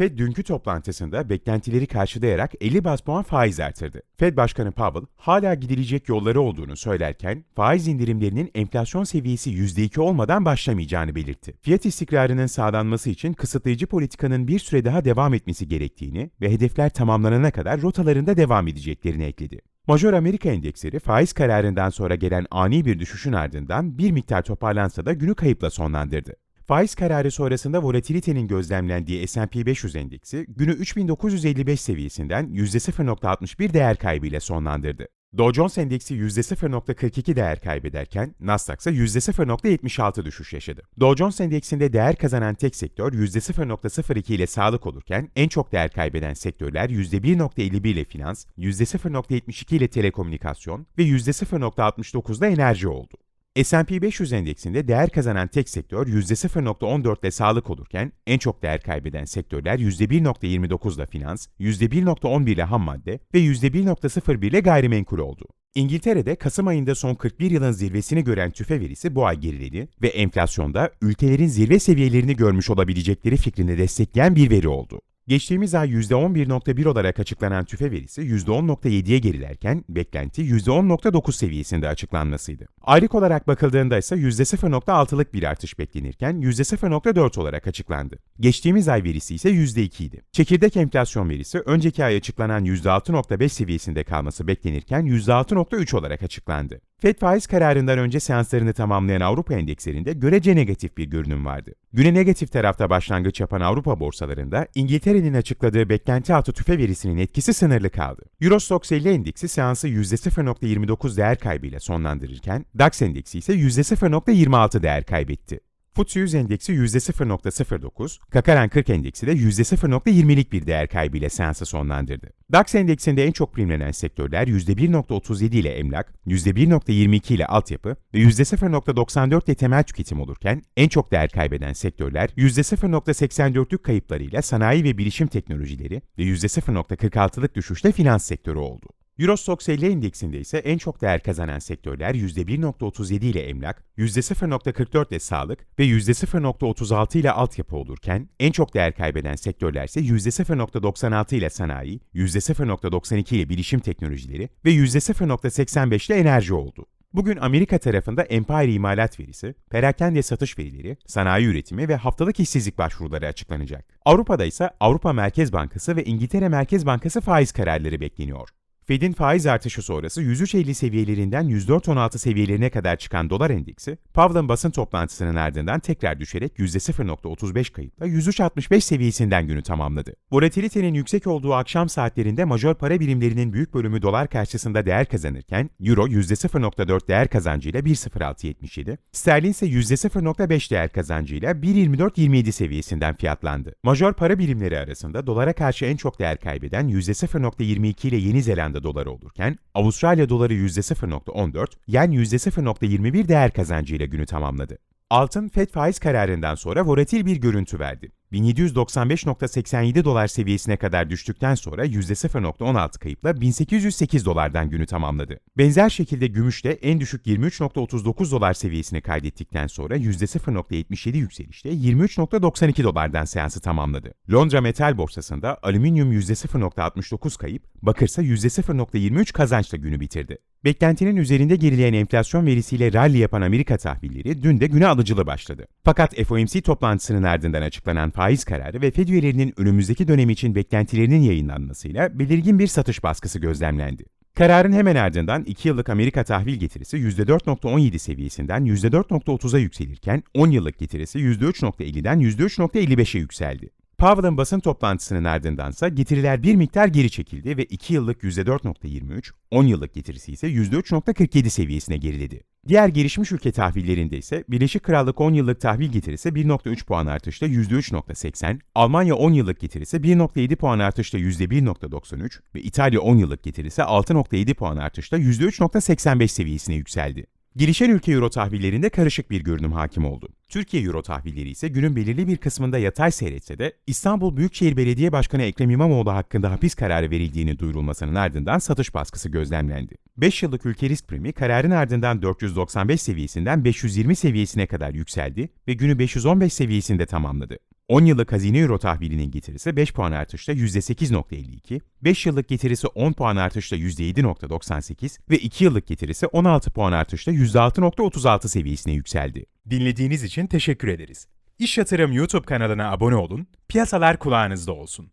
Fed dünkü toplantısında beklentileri karşılayarak 50 bas puan faiz artırdı. Fed Başkanı Powell hala gidilecek yolları olduğunu söylerken faiz indirimlerinin enflasyon seviyesi %2 olmadan başlamayacağını belirtti. Fiyat istikrarının sağlanması için kısıtlayıcı politikanın bir süre daha devam etmesi gerektiğini ve hedefler tamamlanana kadar rotalarında devam edeceklerini ekledi. Major Amerika endeksleri faiz kararından sonra gelen ani bir düşüşün ardından bir miktar toparlansa da günü kayıpla sonlandırdı. Faiz kararı sonrasında volatilitenin gözlemlendiği S&P 500 endeksi günü 3955 seviyesinden %0.61 değer kaybıyla sonlandırdı. Dow Jones endeksi %0.42 değer kaybederken Nasdaq ise %0.76 düşüş yaşadı. Dow Jones endeksinde değer kazanan tek sektör %0.02 ile sağlık olurken en çok değer kaybeden sektörler %1.51 ile finans, %0.72 ile telekomünikasyon ve %0.69 da enerji oldu. S&P 500 endeksinde değer kazanan tek sektör %0.14 ile sağlık olurken en çok değer kaybeden sektörler %1.29 ile finans, %1.11 ile ham madde ve %1.01 ile gayrimenkul oldu. İngiltere'de Kasım ayında son 41 yılın zirvesini gören tüfe verisi bu ay geriledi ve enflasyonda ülkelerin zirve seviyelerini görmüş olabilecekleri fikrini destekleyen bir veri oldu. Geçtiğimiz ay %11.1 olarak açıklanan tüfe verisi %10.7'ye gerilerken beklenti %10.9 seviyesinde açıklanmasıydı. Aylık olarak bakıldığında ise %0.6'lık bir artış beklenirken %0.4 olarak açıklandı. Geçtiğimiz ay verisi ise %2 idi. Çekirdek enflasyon verisi önceki ay açıklanan %6.5 seviyesinde kalması beklenirken %6.3 olarak açıklandı. FED faiz kararından önce seanslarını tamamlayan Avrupa endekslerinde görece negatif bir görünüm vardı. Güne negatif tarafta başlangıç yapan Avrupa borsalarında İngiltere'nin açıkladığı beklenti altı tüfe verisinin etkisi sınırlı kaldı. Eurostoxx 50 endeksi seansı %0.29 değer kaybıyla sonlandırırken DAX endeksi ise %0.26 değer kaybetti. FTSE 100 endeksi %0.09, Kakaran 40 endeksi de %0.20'lik bir değer kaybıyla seansı sonlandırdı. DAX endeksinde en çok primlenen sektörler %1.37 ile emlak, %1.22 ile altyapı ve %0.94 ile temel tüketim olurken en çok değer kaybeden sektörler %0.84'lük kayıplarıyla sanayi ve bilişim teknolojileri ve %0.46'lık düşüşle finans sektörü oldu. Eurostoxx 50 endeksinde ise en çok değer kazanan sektörler %1.37 ile emlak, %0.44 ile sağlık ve %0.36 ile altyapı olurken en çok değer kaybeden sektörler ise %0.96 ile sanayi, %0.92 ile bilişim teknolojileri ve %0.85 ile enerji oldu. Bugün Amerika tarafında Empire imalat verisi, perakende satış verileri, sanayi üretimi ve haftalık işsizlik başvuruları açıklanacak. Avrupa'da ise Avrupa Merkez Bankası ve İngiltere Merkez Bankası faiz kararları bekleniyor. Fed'in faiz artışı sonrası 103.50 seviyelerinden 104.16 seviyelerine kadar çıkan dolar endeksi, Powell'ın basın toplantısının ardından tekrar düşerek %0.35 kayıpla 103.65 seviyesinden günü tamamladı. Volatilitenin yüksek olduğu akşam saatlerinde major para birimlerinin büyük bölümü dolar karşısında değer kazanırken, Euro %0.4 değer kazancıyla 1.0677, sterlin ise %0.5 değer kazancıyla 1.2427 seviyesinden fiyatlandı. Major para birimleri arasında dolara karşı en çok değer kaybeden %0.22 ile Yeni Zelanda doları olurken, Avustralya doları %0.14, yen %0.21 değer kazancıyla günü tamamladı. Altın, FED faiz kararından sonra volatil bir görüntü verdi. 1795.87 dolar seviyesine kadar düştükten sonra %0.16 kayıpla 1808 dolardan günü tamamladı. Benzer şekilde gümüş de en düşük 23.39 dolar seviyesini kaydettikten sonra %0.77 yükselişle 23.92 dolardan seansı tamamladı. Londra Metal Borsası'nda alüminyum %0.69 kayıp, bakır ise %0.23 kazançla günü bitirdi. Beklentinin üzerinde gerileyen enflasyon verisiyle rally yapan Amerika tahvilleri dün de güne alıcılı başladı. Fakat FOMC toplantısının ardından açıklanan faiz kararı ve Fed üyelerinin önümüzdeki dönem için beklentilerinin yayınlanmasıyla belirgin bir satış baskısı gözlemlendi. Kararın hemen ardından 2 yıllık Amerika tahvil getirisi %4.17 seviyesinden %4.30'a yükselirken 10 yıllık getirisi %3.50'den %3.55'e yükseldi. Powell'ın basın toplantısının ardındansa getiriler bir miktar geri çekildi ve 2 yıllık %4.23, 10 yıllık getirisi ise %3.47 seviyesine geriledi. Diğer gelişmiş ülke tahvillerinde ise Birleşik Krallık 10 yıllık tahvil getirisi 1.3 puan artışla %3.80, Almanya 10 yıllık getirisi 1.7 puan artışla %1.93 ve İtalya 10 yıllık getirisi 6.7 puan artışla %3.85 seviyesine yükseldi. Gelişen ülke euro tahvillerinde karışık bir görünüm hakim oldu. Türkiye euro tahvilleri ise günün belirli bir kısmında yatay seyretse de İstanbul Büyükşehir Belediye Başkanı Ekrem İmamoğlu hakkında hapis kararı verildiğini duyurulmasının ardından satış baskısı gözlemlendi. 5 yıllık ülke risk primi kararın ardından 495 seviyesinden 520 seviyesine kadar yükseldi ve günü 515 seviyesinde tamamladı. 10 yıllık hazine euro tahvilinin getirisi 5 puan artışla %8.52, 5 yıllık getirisi 10 puan artışla %7.98 ve 2 yıllık getirisi 16 puan artışla %6.36 seviyesine yükseldi. Dinlediğiniz için teşekkür ederiz. İş Yatırım YouTube kanalına abone olun, piyasalar kulağınızda olsun.